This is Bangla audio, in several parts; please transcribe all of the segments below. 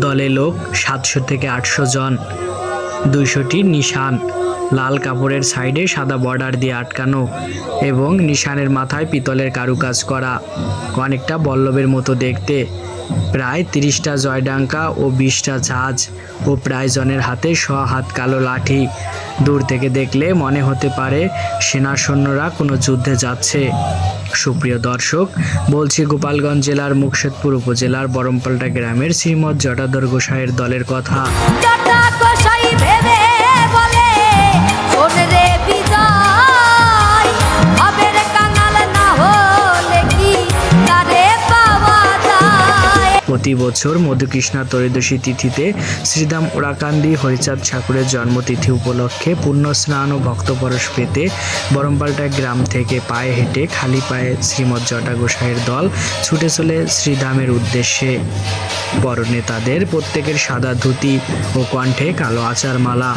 দলে লোক সাতশো থেকে আটশো জন। দুইশোটি নিশান। লাল কাপড়ের সাইডে সাদা বর্ডার দিয়ে আটকানো এবং নিশানের মাথায় পিতলের কারুকাজ করা। অনেকটা বল্লভের মতো দেখতে। প্রায় তিরিশটা জয়ডাঙ্কা ও বিশটা ঝাঁজ ও প্রায় জনের হাতে শ হাত কালো লাঠি। দূর থেকে দেখলে মনে হতে পারে সেনা সৈন্যরা কোনো যুদ্ধে যাচ্ছে। সুপ্রিয় দর্শক, বলছি গোপালগঞ্জ জেলার মুকশেদপুর উপজেলার বরমপাল্টা গ্রামের শ্রীমৎ জটাধর গোসাইয়ের দলের কথা। প্রতি বছর মধুকৃষ্ণা ত্রয়োদশী তিথিতে শ্রীধাম ওরাকান্দি হরিচাঁদ ঠাকুরের জন্মতিথি উপলক্ষে পুণ্য স্নান ও ভক্তপরশ পেতে বরমপাল্টা গ্রাম থেকে পায়ে হেঁটে খালি পায়ে শ্রীমৎ জটা গোসাইয়ের দল ছুটে চলে শ্রীধামের উদ্দেশ্যে। পরনে তাদের প্রত্যেকের সাদা ধুতি ও কণ্ঠে কালো আচার মালা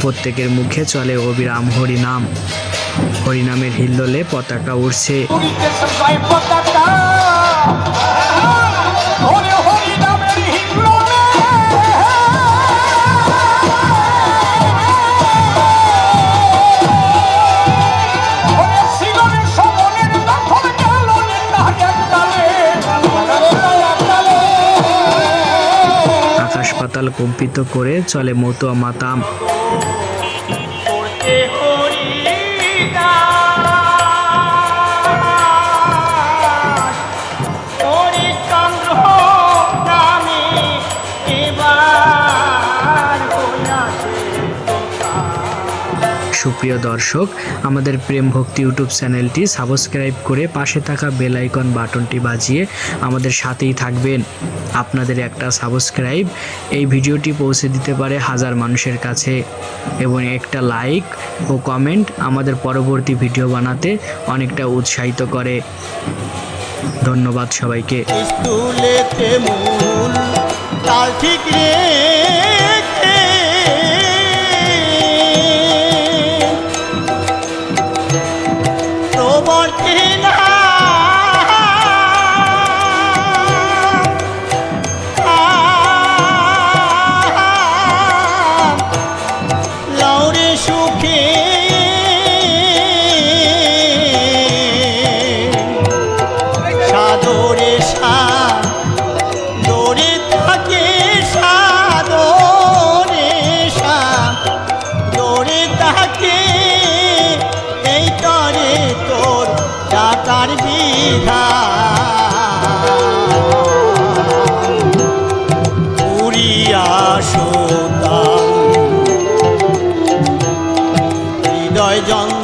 প্রত্যেকের মুখে চলে অবিরাম হরিনাম। হরিনামের হিল্লোলে পতাকা উড়ছে। আকাশ পাতাল কম্পিত করে চলে মতুয়া মাতাম। সুপ্রিয় দর্শক, আমাদের প্রেম ভক্তি ইউটিউব চ্যানেলটি সাবস্ক্রাইব করে পাশে থাকা বেল আইকন বাটনটি বাজিয়ে আমাদের সাথেই থাকবেন। আপনাদের একটা সাবস্ক্রাইব এই ভিডিওটি পৌঁছে দিতে পারে হাজার মানুষের কাছে এবং একটা লাইক ও কমেন্ট আমাদের পরবর্তী ভিডিও বানাতে অনেকটা উৎসাহিত করে। ধন্যবাদ সবাইকে। তাল ঠিক রেখে can